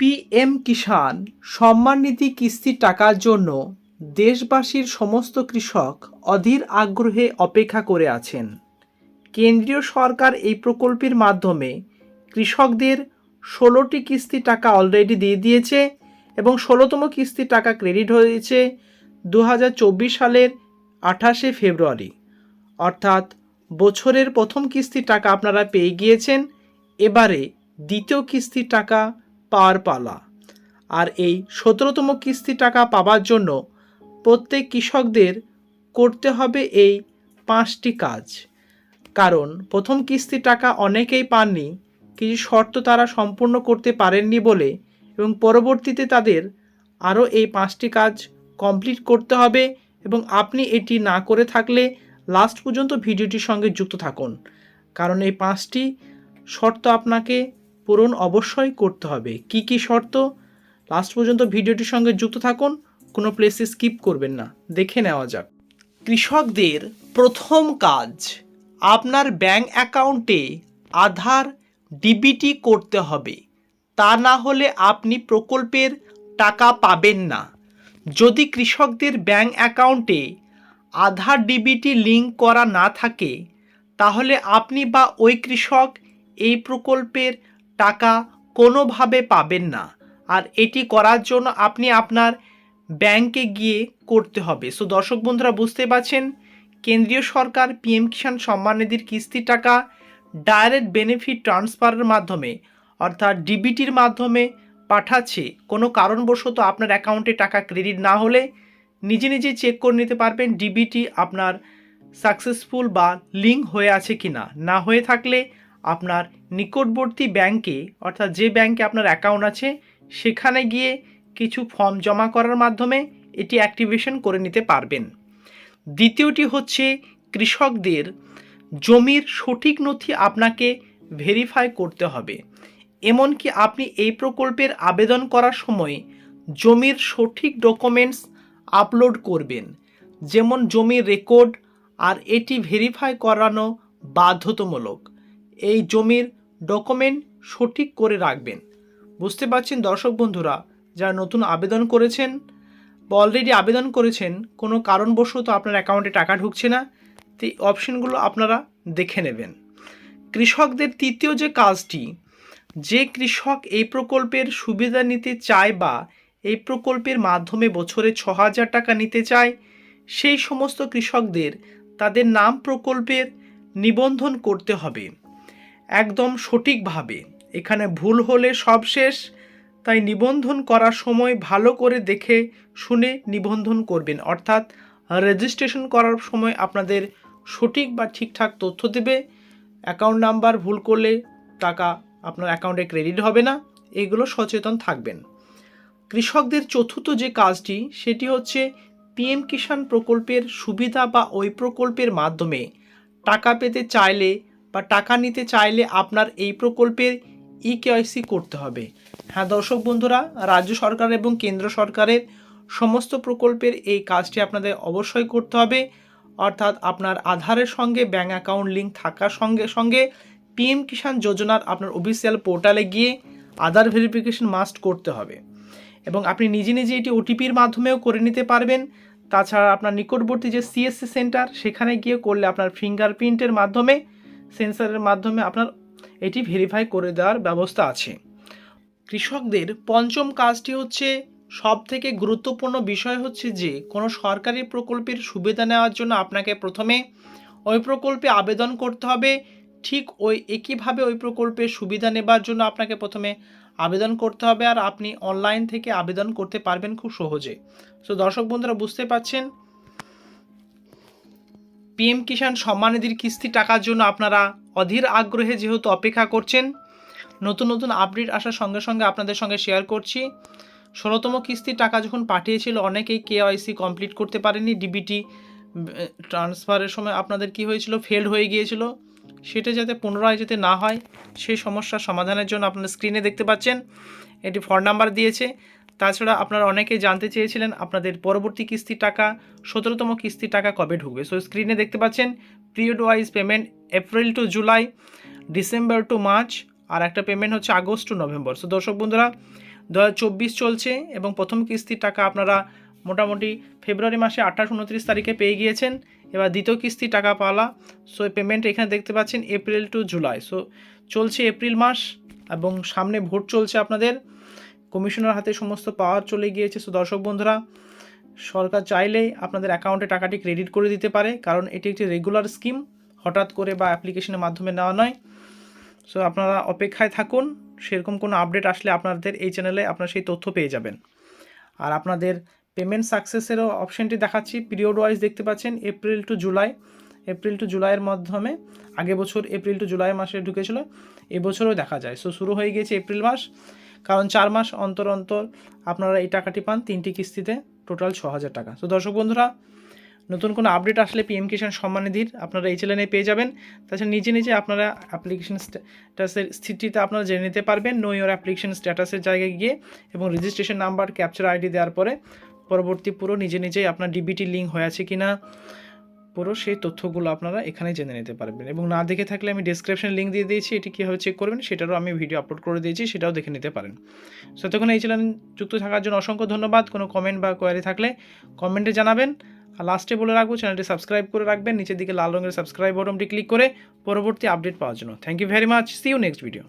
PM Kisan Samman Nidhi কিস্তির টাকার জন্য দেশবাসীর সমস্ত কৃষক অধীর আগ্রহে অপেক্ষা করে আছেন। কেন্দ্রীয় সরকার এই প্রকল্পের মাধ্যমে কৃষকদের ষোলোটি কিস্তি টাকা অলরেডি দিয়ে দিয়েছে এবং ষোলোতম কিস্তির টাকা ক্রেডিট হয়েছে দু হাজার চব্বিশ সালের আঠাশে ফেব্রুয়ারি। অর্থাৎ বছরের প্রথম কিস্তির টাকা আপনারা পেয়ে গিয়েছেন। এবারে দ্বিতীয় কিস্তির টাকা পাওয়ার পালা। আর এই সতেরোতম কিস্তি টাকা পাওয়ার জন্য প্রত্যেক কৃষকদের করতে হবে এই পাঁচটি কাজ। কারণ প্রথম কিস্তি টাকা অনেকেই পাননি, কিছু শর্ত তারা সম্পূর্ণ করতে পারেননি বলে এবং পরবর্তীতে তাদের আরও এই পাঁচটি কাজ কমপ্লিট করতে হবে এবং আপনি এটি না করে থাকলে লাস্ট পর্যন্ত ভিডিওটির সঙ্গে যুক্ত থাকুন। কারণ এই পাঁচটি শর্ত আপনাকে পূরণ অবশ্যই করতে হবে। কি কি শর্ত? লাস্ট পর্যন্ত ভিডিওটির সঙ্গে যুক্ত থাকুন, কোনো প্লেসে স্কিপ করবেন না। দেখে নেওয়া যাক। কৃষকদের প্রথম কাজ, আপনার ব্যাংক অ্যাকাউন্টে আধার ডিবিটি করতে হবে। তা না হলে আপনি প্রকল্পের টাকা পাবেন না। যদি কৃষকদের ব্যাংক অ্যাকাউন্টে আধার ডিবিটি লিঙ্ক করা না থাকে, তাহলে আপনি বা ওই কৃষক এই প্রকল্পের টাকা কোনোভাবে পাবেন না। আর এটি করার জন্য আপনি আপনার ব্যাংকে গিয়ে করতে হবে। সো দর্শক বন্ধুরা বুঝতে পারছেন, কেন্দ্রীয় সরকার পিএম কিষাণ সম্মান নিধির কিস্তির টাকা ডাইরেক্ট বেনিফিট ট্রান্সফারের মাধ্যমে, অর্থাৎ ডিবিটির মাধ্যমে পাঠাচ্ছে। কোনো কারণবশত আপনার অ্যাকাউন্টে টাকা ক্রেডিট না হলে নিজে নিজে চেক করে নিতে পারবেন ডিবিটি আপনার সাকসেসফুল বা লিঙ্ক হয়ে আছে কি না না হয়ে থাকলে আপনার নিকটবর্তী ব্যাংকে, অর্থাৎ যে ব্যাংকে আপনার অ্যাকাউন্ট আছে, সেখানে গিয়ে কিছু ফর্ম জমা করার মাধ্যমে এটি অ্যাক্টিভেশন করে নিতে পারবেন। দ্বিতীয়টি হচ্ছে কৃষকদের জমির সঠিক নথি আপনাকে ভেরিফাই করতে হবে। এমনকি আপনি এই প্রকল্পের আবেদন করার সময় জমির সঠিক ডকুমেন্টস আপলোড করবেন, যেমন জমির রেকর্ড আর এটি ভেরিফাই করানো বাধ্যতামূলক। এই জমির ডকুমেন্ট সঠিক করে রাখবেন। বুঝতে পারছেন দর্শক বন্ধুরা, যারা নতুন আবেদন করেছেন বা অলরেডি আবেদন করেছেন, কোনো কারণবশত আপনার অ্যাকাউন্টে টাকা ঢুকছে না, তো এই অপশনগুলো আপনারা দেখে নেবেন। কৃষকদের তৃতীয় যে কাজটি, যে কৃষক এই প্রকল্পের সুবিধা নিতে চায় বা এই প্রকল্পের মাধ্যমে বছরে ছ হাজার টাকা নিতে চায়, সেই সমস্ত কৃষকদের তাদের নাম প্রকল্পের নিবন্ধন করতে হবে। একদম সঠিকভাবে। এখানে ভুল হলে সব শেষ। তাই নিবন্ধন করার সময় ভালো করে দেখে শুনে নিবন্ধন করবেন। অর্থাৎ রেজিস্ট্রেশন করার সময় আপনাদের সঠিক বা ঠিকঠাক তথ্য দেবে। অ্যাকাউন্ট নাম্বার ভুল করলে টাকা আপনার অ্যাকাউন্টে ক্রেডিট হবে না। এগুলো সচেতন থাকবেন। কৃষকদের চতুর্থ যে কাজটি, সেটি হচ্ছে পিএম কিষাণ প্রকল্পের সুবিধা বা ওই প্রকল্পের মাধ্যমে টাকা পেতে চাইলে বা টাকা নিতে চাইলে আপনার এই প্রকল্পের ই কেওয়াইসি করতে হবে। হ্যাঁ দর্শক বন্ধুরা, রাজ্য সরকার এবং কেন্দ্র সরকারের সমস্ত প্রকল্পের এই কাজটি আপনাদের অবশ্যই করতে হবে। অর্থাৎ আপনার আধারের সঙ্গে, ব্যাঙ্ক অ্যাকাউন্ট লিঙ্ক থাকার সঙ্গে সঙ্গে পিএম কিষাণ যোজনার আপনার অফিসিয়াল পোর্টালে গিয়ে আধার ভেরিফিকেশন মাস্ট করতে হবে। এবং আপনি নিজে নিজে এটি ওটিপির মাধ্যমেও করে নিতে পারবেন। তাছাড়া আপনার নিকটবর্তী যে সিএসসি সেন্টার সেখানে গিয়ে করলে আপনার ফিঙ্গারপ্রিন্টের মাধ্যমে সেন্সারের মাধ্যমে আপনার এটি ভেরিফাই করে দেওয়ার ব্যবস্থা আছে। কৃষকদের পঞ্চম কাজটি হচ্ছে সব থেকে গুরুত্বপূর্ণ বিষয় হচ্ছে যে, কোনো সরকারি প্রকল্পের সুবিধা নেওয়ার জন্য আপনাকে প্রথমে ওই প্রকল্পে আবেদন করতে হবে। ঠিক ওই একইভাবে ওই প্রকল্পের সুবিধা নেবার জন্য আপনাকে প্রথমে আবেদন করতে হবে আর আপনি অনলাইন থেকে আবেদন করতে পারবেন খুব সহজে। সো দর্শক বন্ধুরা, বুঝতে পাচ্ছেন পিএম কিষাণ সম্মান নিধির কিস্তি টাকার জন্য আপনারা অধীর আগ্রহে যেহেতু অপেক্ষা করছেন, নতুন নতুন আপডেট আসার সঙ্গে সঙ্গে আপনাদের সঙ্গে শেয়ার করছি। ষোলোতম কিস্তির টাকা যখন পাঠিয়েছিল, অনেকেই কেওয়াইসি কমপ্লিট করতে পারেনি। ডিবিটি ট্রান্সফারের সময় আপনাদের কি হয়েছিল? ফেল্ড হয়ে গিয়েছিল। সেটা যাতে পুনরায় যাতে না হয়, সেই সমস্যার সমাধানের জন্য আপনারা স্ক্রিনে দেখতে পাচ্ছেন। এটি ফোন নাম্বার দিয়েছে। তাছাড়া আপনারা অনেকে জানতে চেয়েছিলেন আপনাদের পরবর্তী কিস্তির টাকা, সতেরোতম কিস্তির টাকা কবে ঢুকবে? সো স্ক্রিনে দেখতে পাচ্ছেন period wise payment April to July December to March আর একটা পেমেন্ট হচ্ছে আগস্ট টু নভেম্বর সো দর্শক বন্ধুরা, দু হাজার চব্বিশ চলছে এবং প্রথম কিস্তির টাকা আপনারা মোটামুটি ফেব্রুয়ারি মাসে আঠাশ, উনত্রিশ তারিখে পেয়ে গিয়েছেন। এবার দ্বিতীয় কিস্তি টাকা পাওয়া সো পেমেন্ট এখানে দেখতে পাচ্ছেন এপ্রিল টু জুলাই সো চলছে এপ্রিল মাস এবং সামনে ভোট চলছে আপনাদের। কমিশনার হাতে সমস্ত পাওয়ার চলে গিয়েছে। সো দর্শক বন্ধুরা, সরকার চাইলেই আপনাদের অ্যাকাউন্টে টাকাটি ক্রেডিট করে দিতে পারে, কারণ এটি একটি রেগুলার স্কিম হঠাৎ করে বা অ্যাপ্লিকেশনের মাধ্যমে নেওয়া নয়। সো আপনারা অপেক্ষায় থাকুন, সেরকম কোনো আপডেট আসলে আপনাদের এই চ্যানেলে আপনারা সেই তথ্য পেয়ে যাবেন। আর আপনাদের পেমেন্ট সাকসেসেরও অপশানটি দেখাচ্ছি। পিরিয়ড ওয়াইজ দেখতে পাচ্ছেন April to July April to জুলাইয়ের মাধ্যমে আগে বছর এপ্রিল টু জুলাই মাসে ঢুকেছিল এবছরও দেখা যায়। সো শুরু হয়ে গিয়েছে এপ্রিল মাস। কারণ চার মাস অন্তর অন্তর আপনারা এই টাকাটি পান তিনটি কিস্তিতে, টোটাল ছ হাজার টাকা। তো দর্শক বন্ধুরা, নতুন কোনো আপডেট আসলে পিএম কিষাণ সম্মান নিধির আপনারা এই চ্যানেলে পেয়ে যাবেন। তাছাড়া নিজে নিজে আপনারা অ্যাপ্লিকেশন স্ট্যাটাসের স্থিতিতে আপনারা জেনে নিতে পারবেন নো ইয়োর অ্যাপ্লিকেশন স্ট্যাটাসের জায়গায় গিয়ে এবং রেজিস্ট্রেশন নাম্বার ক্যাপচার আইডি দেওয়ার পরে পরবর্তী পুরো নিজে নিজেই আপনার ডিবিটি লিঙ্ক হয়ে আছে কি না পুরো সেই তথ্যগুলো আপনারা এখানে জেনে নিতে পারবেন। এবং না দেখে থাকলে আমি ডিসক্রিপশন লিঙ্ক দিয়ে দিয়েছি, এটি কীভাবে চেক করবেন সেটারও আমি ভিডিও আপলোড করে দিয়েছি, সেটাও দেখে নিতে পারেন। সো এই চ্যানেল যুক্ত থাকার জন্য অসংখ্য ধন্যবাদ। কোনো কমেন্ট বা কোয়ারি থাকলে কমেন্টে জানাবেন। আর লাস্টে বলে রাখব চ্যানেলটি সাবস্ক্রাইব করে রাখবেন। নিচের দিকে লাল রঙের সাবস্ক্রাইব বটনটি ক্লিক করে পরবর্তী আপডেট পাওয়ার জন্য। Thank you very much see you next video